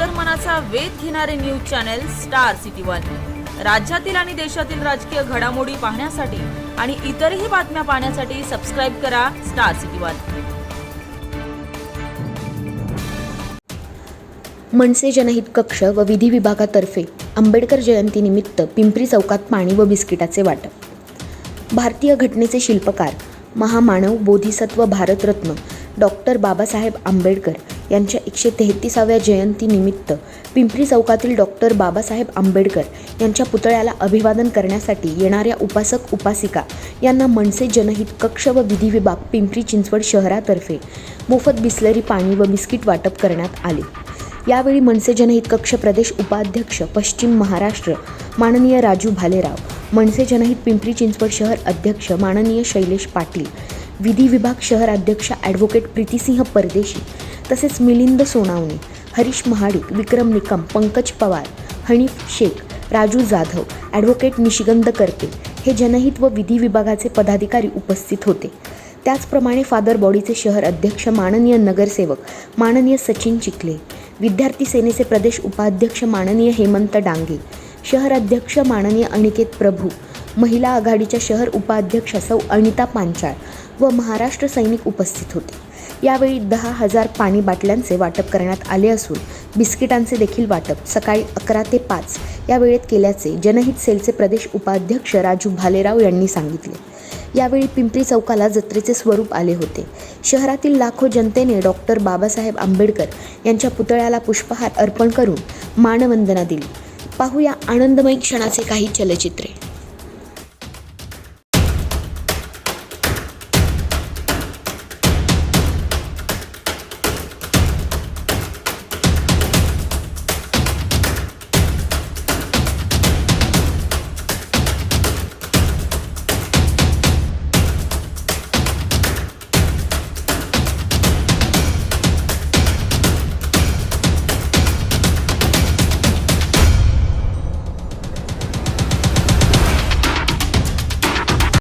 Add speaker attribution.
Speaker 1: अंतर्मनाचा वेध घेणारे news channel star city one. राज्यातील आणि देशातील राजकीय घडामोडी पाहण्यासाठी आणि इतरही बातम्या पाहण्यासाठी सबस्क्राईब करा स्टार सिटी वन.
Speaker 2: मनसे जनहित कक्ष व विधी विभागातर्फे आंबेडकर जयंतीनिमित्त पिंपरी चौकात पाणी व बिस्किटाचे वाटप. भारतीय घटनेचे शिल्पकार महामानव बोधिसत्व भारतरत्न डॉक्टर बाबासाहेब आंबेडकर यांच्या एकशे तेहतीसाव्या जयंतीनिमित्त पिंपरी चौकातील डॉक्टर बाबासाहेब आंबेडकर यांच्या पुतळ्याला अभिवादन करण्यासाठी येणाऱ्या उपासक उपासिका यांना मनसे जनहित कक्ष व विधी विभाग पिंपरी चिंचवड शहरातर्फे मोफत बिसलरी पाणी व बिस्किट वाटप करण्यात आले. यावेळी मनसे जनहित कक्ष प्रदेश उपाध्यक्ष पश्चिम महाराष्ट्र माननीय राजू भालेराव मनसे जनहित पिंपरी चिंचवड शहर अध्यक्ष माननीय शैलेश पाटील विधी विभाग शहर अध्यक्ष ॲडव्होकेट प्रीतीसिंह परदेशी तसेच मिलिंद सोनावणे हरीश महाडिक विक्रम निकम पंकज पवार हनीफ शेख राजू जाधव ॲडव्होकेट निशिगंध करते हे जनहित व विधी विभागाचे पदाधिकारी उपस्थित होते. त्याचप्रमाणे फादर बॉडीचे शहर अध्यक्ष माननीय नगरसेवक माननीय सचिन चिखले विद्यार्थी सेनेचे प्रदेश उपाध्यक्ष माननीय हेमंत डांगे शहर अध्यक्ष माननीय अनिकेत प्रभू महिला आघाडीच्या शहर उपाध्यक्ष सौ अनिता पांचाळ व महाराष्ट्र सैनिक उपस्थित होते. यावेळी दहा हजार पाणी बाटल्यांचे वाटप करण्यात आले असून बिस्किटांचे देखील वाटप सकाळी अकरा ते पाच या वेळेत केल्याचे जनहित सेलचे प्रदेश उपाध्यक्ष राजू भालेराव यांनी सांगितले. यावेळी पिंपरी चौकाला जत्रेचे स्वरूप आले होते. शहरातील लाखो जनतेने डॉक्टर बाबासाहेब आंबेडकर यांच्या पुतळ्याला पुष्पहार अर्पण करून मानवंदना दिली. पाहूया आनंदमयी क्षणाचे काही चलचित्रे.